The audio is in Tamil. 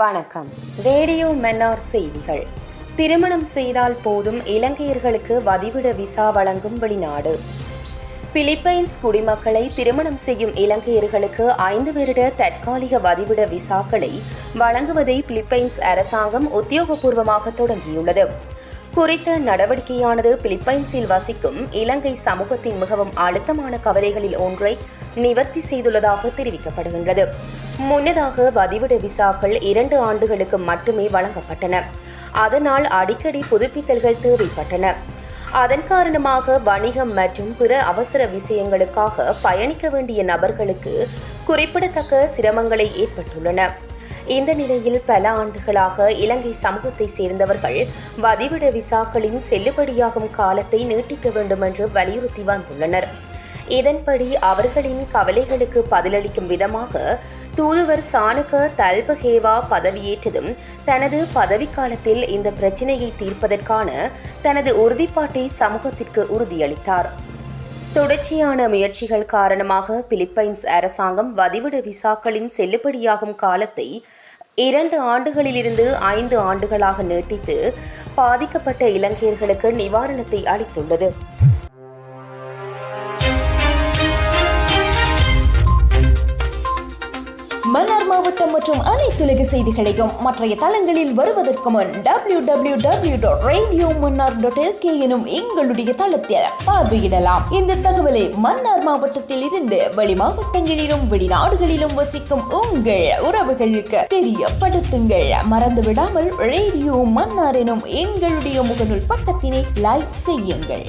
வணக்கம். ரேடியோ மன்னார் செய்திகள். திருமணம் செய்தால் போதும் இலங்கையர்களுக்கு வதிவிட விசா வழங்கும் வெளிநாடு. பிலிப்பைன்ஸ் குடிமக்களை திருமணம் செய்யும் இலங்கையர்களுக்கு ஐந்து வருட தற்காலிக வதிவிட விசாக்களை வழங்குவதை பிலிப்பைன்ஸ் அரசாங்கம் உத்தியோகபூர்வமாக தொடங்கியுள்ளது. குறித்த நடவடிக்கையானது பிலிப்பைன்ஸில் வசிக்கும் இலங்கை சமூகத்தின் மிகவும் அழுத்தமான கவலைகளில் ஒன்றை நிவர்த்தி செய்துள்ளதாக தெரிவிக்கப்படுகின்றது. முன்னதாக வதிவிட விசாக்கள் இரண்டு ஆண்டுகளுக்கு மட்டுமே வழங்கப்பட்டன. அதனால் அடிக்கடி புதுப்பித்தல்கள் தேவைப்பட்டன. அதன் காரணமாக வணிகம் மற்றும் பிற அவசர விஷயங்களுக்காக பயணிக்க வேண்டிய நபர்களுக்கு குறிப்பிடத்தக்க சிரமங்களை ஏற்பட்டுள்ளன. இந்த நிலையில் பல ஆண்டுகளாக இலங்கை சமூகத்தை சேர்ந்தவர்கள் வதிவிட விசாக்களின் செல்லுபடியாகும் காலத்தை நீட்டிக்க வேண்டும் என்று வலியுறுத்தி வந்துள்ளனர். இதன்படி அவர்களின் கவலைகளுக்கு பதிலளிக்கும் விதமாக தூதுவர் சானுக தல்பஹேவா பதவியேற்றதும் தனது பதவிக்காலத்தில் இந்த பிரச்சினையை தீர்ப்பதற்கான தனது உறுதிப்பாட்டை சமூகத்திற்கு உறுதியளித்தார். தொடர்ச்சியான முயற்சிகள் காரணமாக பிலிப்பைன்ஸ் அரசாங்கம் வதிவிட விசாக்களின் செல்லுபடியாகும் காலத்தை இரண்டு ஆண்டுகளிலிருந்து ஐந்து ஆண்டுகளாக நீட்டித்து பாதிக்கப்பட்ட இலங்கையர்களுக்கு நிவாரணத்தை அளித்துள்ளது. மாவட்டம் மற்றும் அனைத்துலக செய்திகளையும் மற்றைய தளங்களில் வருவதற்கு முன் W W W dot radio Mannar dot LK எனும் எங்களுடைய தளத்தில் பார்வையிடலாம். இந்த தகவலை மன்னார் மாவட்டத்தில் இருந்து வெளி மாவட்டங்களிலும் வெளிநாடுகளிலும் வசிக்கும் உங்கள் உறவுகளுக்கு தெரியப்படுத்துங்கள். மறந்து விடாமல் ரேடியோ மன்னார் எனும் எங்களுடைய முகநூல் பக்கத்தினை லைக் செய்யுங்கள்.